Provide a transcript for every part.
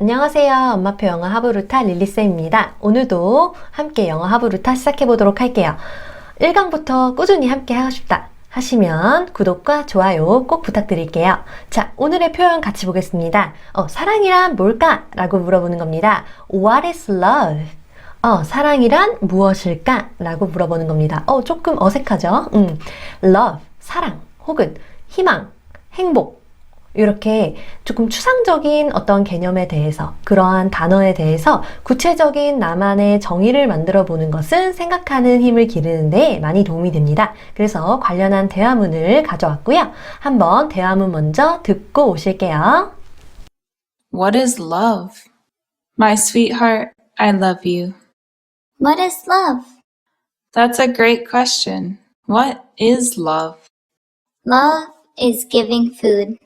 안녕하세요. 엄마표 영어 하부루타 릴리쌤입니다. 오늘도 함께 영어 하부루타 시작해 보도록 할게요. 1강부터 꾸준히 함께 하고 싶다 하시면 구독과 좋아요 꼭 부탁드릴게요. 자, 오늘의 표현 같이 보겠습니다. 어, 사랑이란 뭘까? 라고 물어보는 겁니다. What is love? 어, 사랑이란 무엇일까? 라고 물어보는 겁니다. 어, 조금 어색하죠? 음, love, 사랑, 혹은 희망, 행복, 이렇게 조금 추상적인 어떤 개념에 대해서 그러한 단어에 대해서 구체적인 나만의 정의를 만들어 보는 것은 생각하는 힘을 기르는데 많이 도움이 됩니다. 그래서 관련한 대화문을 가져왔고요. 한번 대화문 먼저 듣고 오실게요. What is love? My sweetheart, I love you. What is love? That's a great question. What is love? Love is giving food.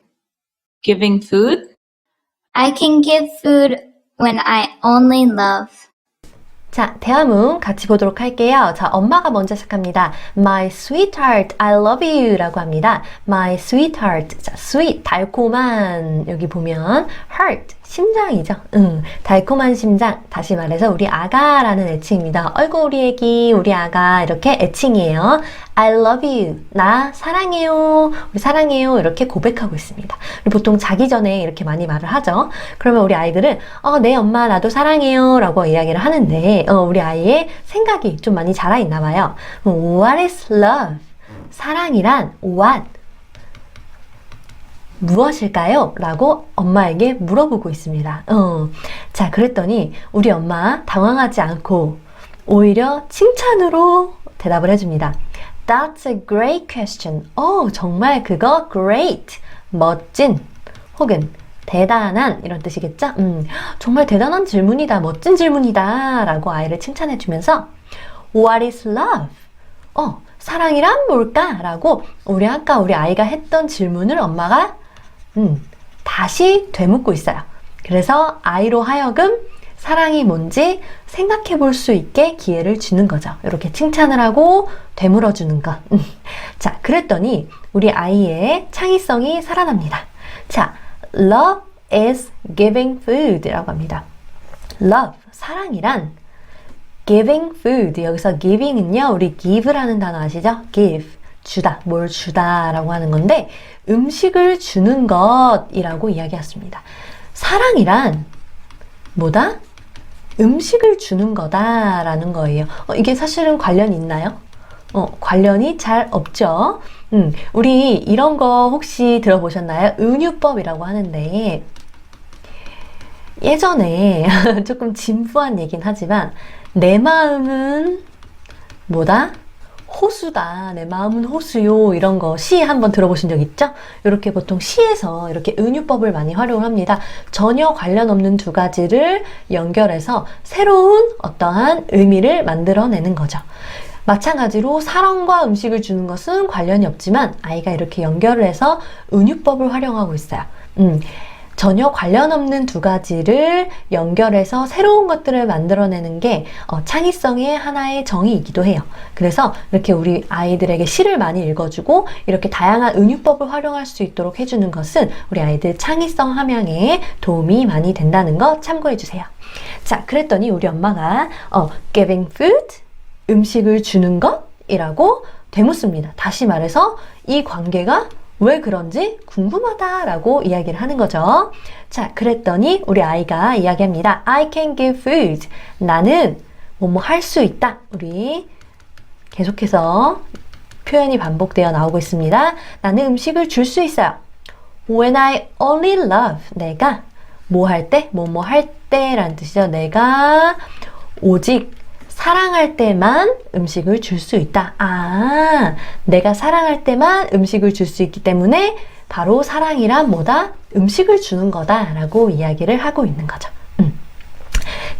Giving food? I can give food when I only love. 자, 대화문 같이 보도록 할게요. 자, 엄마가 먼저 시작합니다. My sweetheart, I love you 라고 합니다. My sweetheart. 자, sweet, 달콤한. 여기 보면 heart, 심장이죠. 응, 달콤한 심장. 다시 말해서 우리 아가라는 애칭입니다. 어이구, 우리 애기, 우리 아가. 이렇게 애칭이에요. I love you. 나 사랑해요. 우리 사랑해요. 이렇게 고백하고 있습니다. 보통 자기 전에 이렇게 많이 말을 하죠. 그러면 우리 아이들은, 어, 네, 엄마, 나도 사랑해요. 라고 이야기를 하는데, 어, 우리 아이의 생각이 좀 많이 자라 있나 봐요. What is love? 사랑이란 what? 무엇일까요? 라고 엄마에게 물어보고 있습니다. 어. 자, 그랬더니 우리 엄마 당황하지 않고 오히려 칭찬으로 대답을 해줍니다. That's a great question. 어, 정말 그거 great. 멋진. 혹은 대단한 이런 뜻이겠죠? 음, 정말 대단한 질문이다. 멋진 질문이다. 라고 아이를 칭찬해 주면서 What is love? 어, 사랑이란 뭘까? 라고 우리 아까 우리 아이가 했던 질문을 엄마가 음, 다시 되묻고 있어요. 그래서 아이로 하여금 사랑이 뭔지 생각해 볼 수 있게 기회를 주는 거죠. 이렇게 칭찬을 하고 되물어 주는 것. 음. 자, 그랬더니 우리 아이의 창의성이 살아납니다. 자, love is giving food 라고 합니다. love, 사랑이란 giving food. 여기서 giving은요, 우리 give라는 단어 아시죠? give. 주다, 뭘 주다 라고 하는 건데, 음식을 주는 것이라고 이야기했습니다. 사랑이란 뭐다? 음식을 주는 거다라는 거예요. 어, 이게 사실은 관련이 있나요? 어, 관련이 잘 없죠. 음, 우리 이런 거 혹시 들어보셨나요? 은유법이라고 하는데, 예전에 조금 진부한 얘긴 하지만, 내 마음은 뭐다? 호수다. 내 마음은 호수요. 이런 거 시 한번 들어보신 적 있죠? 이렇게 보통 시에서 이렇게 은유법을 많이 활용을 합니다. 전혀 관련 없는 두 가지를 연결해서 새로운 어떠한 의미를 만들어내는 거죠. 마찬가지로 사랑과 음식을 주는 것은 관련이 없지만 아이가 이렇게 연결을 해서 은유법을 활용하고 있어요. 음, 전혀 관련 없는 두 가지를 연결해서 새로운 것들을 만들어내는 게 어, 창의성의 하나의 정의이기도 해요. 그래서 이렇게 우리 아이들에게 시를 많이 읽어주고 이렇게 다양한 은유법을 활용할 수 있도록 해주는 것은 우리 아이들 창의성 함양에 도움이 많이 된다는 거 참고해 주세요. 자, 그랬더니 우리 엄마가 어, giving food 음식을 주는 것이라고 되묻습니다. 다시 말해서 이 관계가 왜 그런지 궁금하다라고 이야기를 하는 거죠. 자, 그랬더니 우리 아이가 이야기합니다. I can give food. 나는 뭐뭐 할 수 있다. 우리 계속해서 표현이 반복되어 나오고 있습니다. 나는 음식을 줄 수 있어요. When I only love. 내가 뭐 할 때? 뭐뭐 할 때라는 뜻이죠. 내가 오직 사랑할 때만 음식을 줄 수 있다. 아, 내가 사랑할 때만 음식을 줄 수 있기 때문에 바로 사랑이란 뭐다? 음식을 주는 거다. 라고 이야기를 하고 있는 거죠. 음.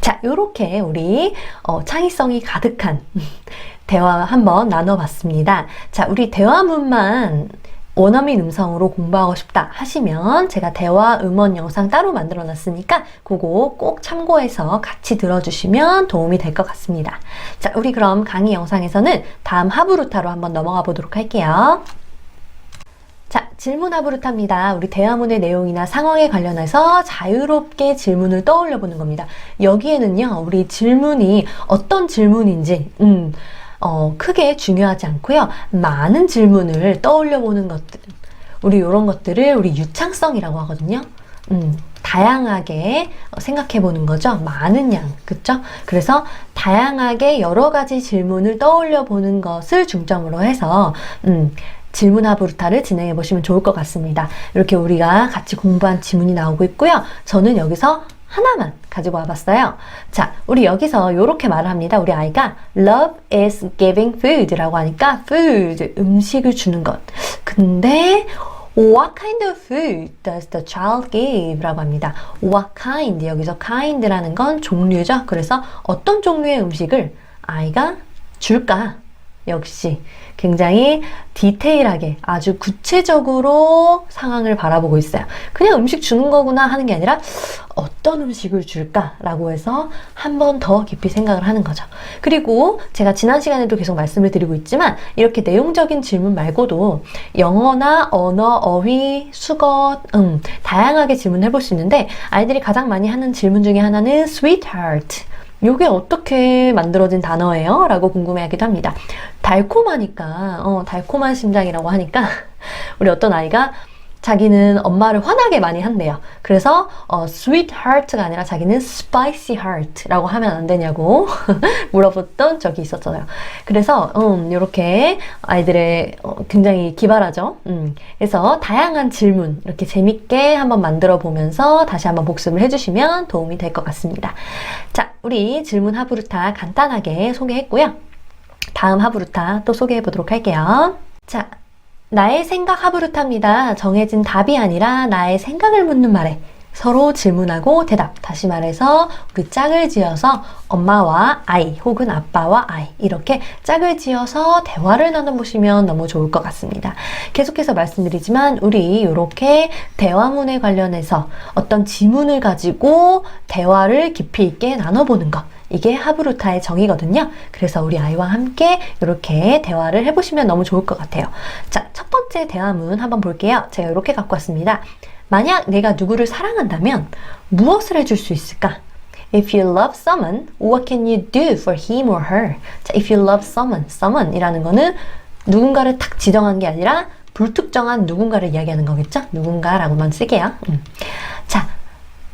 자, 요렇게 우리 어, 창의성이 가득한 대화 한번 나눠봤습니다. 자, 우리 대화문만 원어민 음성으로 공부하고 싶다 하시면 제가 대화 음원 영상 따로 만들어 놨으니까 그거 꼭 참고해서 같이 들어주시면 도움이 될 것 같습니다. 자, 우리 그럼 강의 영상에서는 다음 하부루타로 한번 넘어가 보도록 할게요. 자, 질문 하부르타입니다. 우리 대화문의 내용이나 상황에 관련해서 자유롭게 질문을 떠올려 보는 겁니다. 여기에는요, 우리 질문이 어떤 질문인지, 음, 어, 크게 중요하지 않고요. 많은 질문을 떠올려 보는 것들. 우리 이런 것들을 우리 유창성이라고 하거든요. 음, 다양하게 생각해 보는 거죠. 많은 양. 그쵸? 그래서 다양하게 여러 가지 질문을 떠올려 보는 것을 중점으로 해서, 음, 질문 하부르타를 진행해 보시면 좋을 것 같습니다. 이렇게 우리가 같이 공부한 지문이 나오고 있고요. 저는 여기서 하나만 가지고 와봤어요. 자, 우리 여기서 이렇게 말을 합니다. 우리 아이가 love is giving food 라고 하니까 food, 음식을 주는 것. 근데 What kind of food does the child give? 라고 합니다. What kind, 여기서 kind라는 건 종류죠. 그래서 어떤 종류의 음식을 아이가 줄까? 역시 굉장히 디테일하게 아주 구체적으로 상황을 바라보고 있어요. 그냥 음식 주는 거구나 하는 게 아니라 어떤 음식을 줄까라고 해서 한 번 더 깊이 생각을 하는 거죠. 그리고 제가 지난 시간에도 계속 말씀을 드리고 있지만 이렇게 내용적인 질문 말고도 영어나 언어, 어휘, 수거, 음, 다양하게 질문을 해볼 수 있는데 아이들이 가장 많이 하는 질문 중에 하나는 sweetheart. 요게 어떻게 만들어진 단어예요? 라고 궁금해하기도 합니다. 달콤하니까, 어, 달콤한 심장이라고 하니까, 우리 어떤 아이가 자기는 엄마를 화나게 많이 한대요. 그래서, 어, sweet heart가 아니라 자기는 spicy heart라고 하면 안 되냐고 물어봤던 적이 있었잖아요. 그래서, 음, 요렇게 아이들의 어, 굉장히 기발하죠. 음, 그래서 다양한 질문, 이렇게 재밌게 한번 만들어 보면서 다시 한번 복습을 해주시면 도움이 될 것 같습니다. 자, 우리 질문 하부르타 간단하게 소개했고요. 다음 하부르타 또 소개해 보도록 할게요. 자, 나의 생각 하부르타입니다. 정해진 답이 아니라 나의 생각을 묻는 말에 서로 질문하고 대답. 다시 말해서 우리 짝을 지어서 엄마와 아이 혹은 아빠와 아이 이렇게 짝을 지어서 대화를 나눠보시면 너무 좋을 것 같습니다. 계속해서 말씀드리지만 우리 이렇게 대화문에 관련해서 어떤 지문을 가지고 대화를 깊이 있게 나눠보는 것. 이게 하부루타의 정의거든요. 그래서 우리 아이와 함께 이렇게 대화를 해보시면 너무 좋을 것 같아요. 자, 첫 번째 대화문 한번 볼게요. 제가 이렇게 갖고 왔습니다. 만약 내가 누구를 사랑한다면 무엇을 해줄 수 있을까? If you love someone, what can you do for him or her? 자, if you love someone, someone이라는 거는 누군가를 탁 지정한 게 아니라 불특정한 누군가를 이야기하는 거겠죠? 누군가라고만 쓸게요. 음.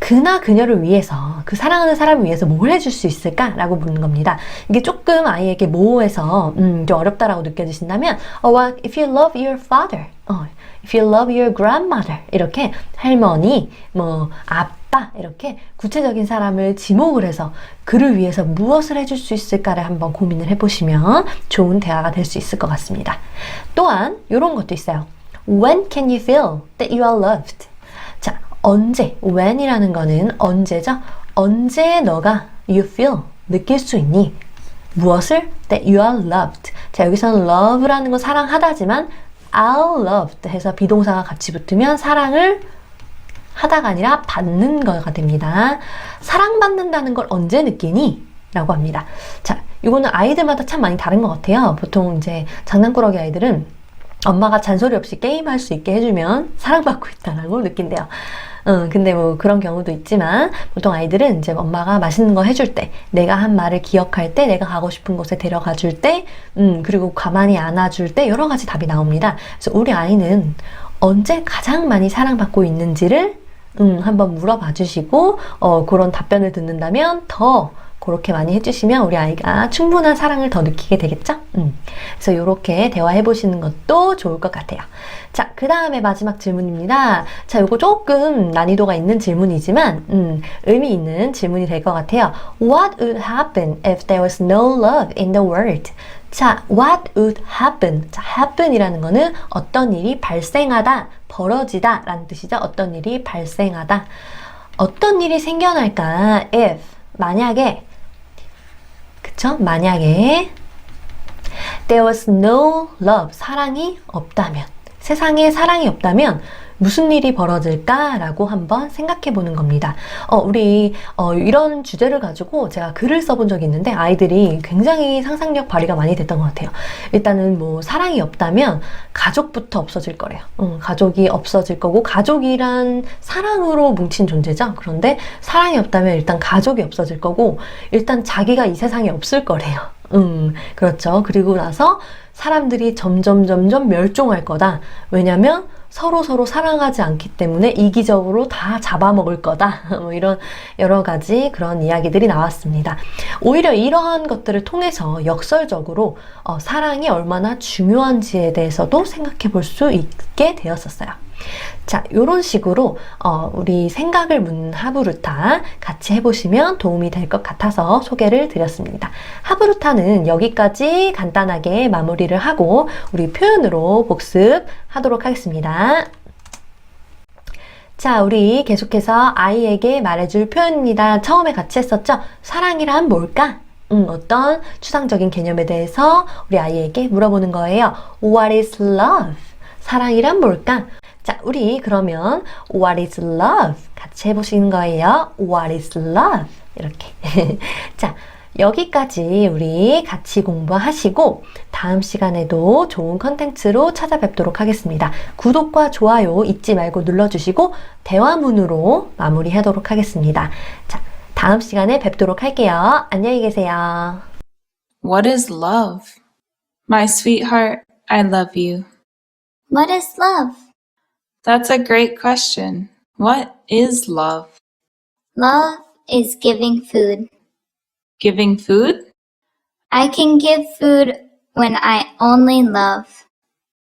자, 그나 그녀를 위해서 그 사랑하는 사람을 위해서 뭘 해줄 수 있을까라고 묻는 겁니다. 이게 조금 아이에게 모호해서 음, 좀 어렵다라고 느껴지신다면 oh, well, if you love your father, 어, if you love your grandmother 이렇게 할머니, 뭐 아빠 이렇게 구체적인 사람을 지목을 해서 그를 위해서 무엇을 해줄 수 있을까를 한번 고민을 해보시면 좋은 대화가 될 수 있을 것 같습니다. 또한 이런 것도 있어요. When can you feel that you are loved? 자, 언제, when이라는 거는 언제죠? 언제 너가 you feel, 느낄 수 있니? 무엇을? that you are loved. 자, 여기서는 love라는 건 사랑하다지만 are loved 해서 비동사가 같이 붙으면 사랑을 하다가 아니라 받는 거가 됩니다. 사랑받는다는 걸 언제 느끼니? 라고 합니다. 자, 이거는 아이들마다 참 많이 다른 것 같아요. 보통 이제 장난꾸러기 아이들은 엄마가 잔소리 없이 게임할 수 있게 해주면 사랑받고 있다는 걸 느낀대요. 어, 근데 뭐 그런 경우도 있지만 보통 아이들은 이제 엄마가 맛있는 거 해줄 때, 내가 한 말을 기억할 때, 내가 가고 싶은 곳에 데려가 줄 때, 음, 그리고 가만히 안아줄 때 여러 가지 답이 나옵니다. 그래서 우리 아이는 언제 가장 많이 사랑받고 있는지를 음, 한번 물어봐 주시고 어, 그런 답변을 듣는다면 더 그렇게 많이 해주시면 우리 아이가 충분한 사랑을 더 느끼게 되겠죠? 음. 그래서 이렇게 대화해 보시는 것도 좋을 것 같아요. 자, 그 다음에 마지막 질문입니다. 자, 요거 조금 난이도가 있는 질문이지만, 음, 의미 있는 질문이 될 것 같아요. What would happen if there was no love in the world? 자, what would happen? 자, happen이라는 거는 어떤 일이 발생하다, 벌어지다 라는 뜻이죠. 어떤 일이 발생하다. 어떤 일이 생겨날까? if, 만약에, 그쵸? 만약에 there was no love, 사랑이 없다면, 세상에 사랑이 없다면 무슨 일이 벌어질까라고 한번 생각해 보는 겁니다. 어, 우리 어, 이런 주제를 가지고 제가 글을 써본 적이 있는데 아이들이 굉장히 상상력 발휘가 많이 됐던 것 같아요. 일단은 뭐 사랑이 없다면 가족부터 없어질 거래요. 음, 가족이 없어질 거고 가족이란 사랑으로 뭉친 존재죠. 그런데 사랑이 없다면 일단 가족이 없어질 거고 일단 자기가 이 세상에 없을 거래요. 음, 그렇죠. 그리고 나서 사람들이 점점 점점 멸종할 거다. 왜냐면 서로 서로 사랑하지 않기 때문에 이기적으로 다 잡아먹을 거다. 뭐 이런 여러 가지 그런 이야기들이 나왔습니다. 오히려 이러한 것들을 통해서 역설적으로 어, 사랑이 얼마나 중요한지에 대해서도 생각해 볼 수 있게 되었었어요. 자, 이런 식으로 어, 우리 생각을 묻는 하부루타 같이 해보시면 도움이 될 것 같아서 소개를 드렸습니다. 하부루타는 여기까지 간단하게 마무리를 하고 우리 표현으로 복습하도록 하겠습니다. 자, 우리 계속해서 아이에게 말해줄 표현입니다. 처음에 같이 했었죠? 사랑이란 뭘까? 음, 어떤 추상적인 개념에 대해서 우리 아이에게 물어보는 거예요. What is love? 사랑이란 뭘까? 자, 우리 그러면 What is love? 같이 해보시는 거예요. What is love? 이렇게. 자, 여기까지 우리 같이 공부하시고 다음 시간에도 좋은 컨텐츠로 찾아뵙도록 하겠습니다. 구독과 좋아요 잊지 말고 눌러주시고 대화문으로 마무리하도록 하겠습니다. 자, 다음 시간에 뵙도록 할게요. 안녕히 계세요. What is love? My sweetheart, I love you. What is love? That's a great question. What is love? Love is giving food. Giving food? I can give food when I only love.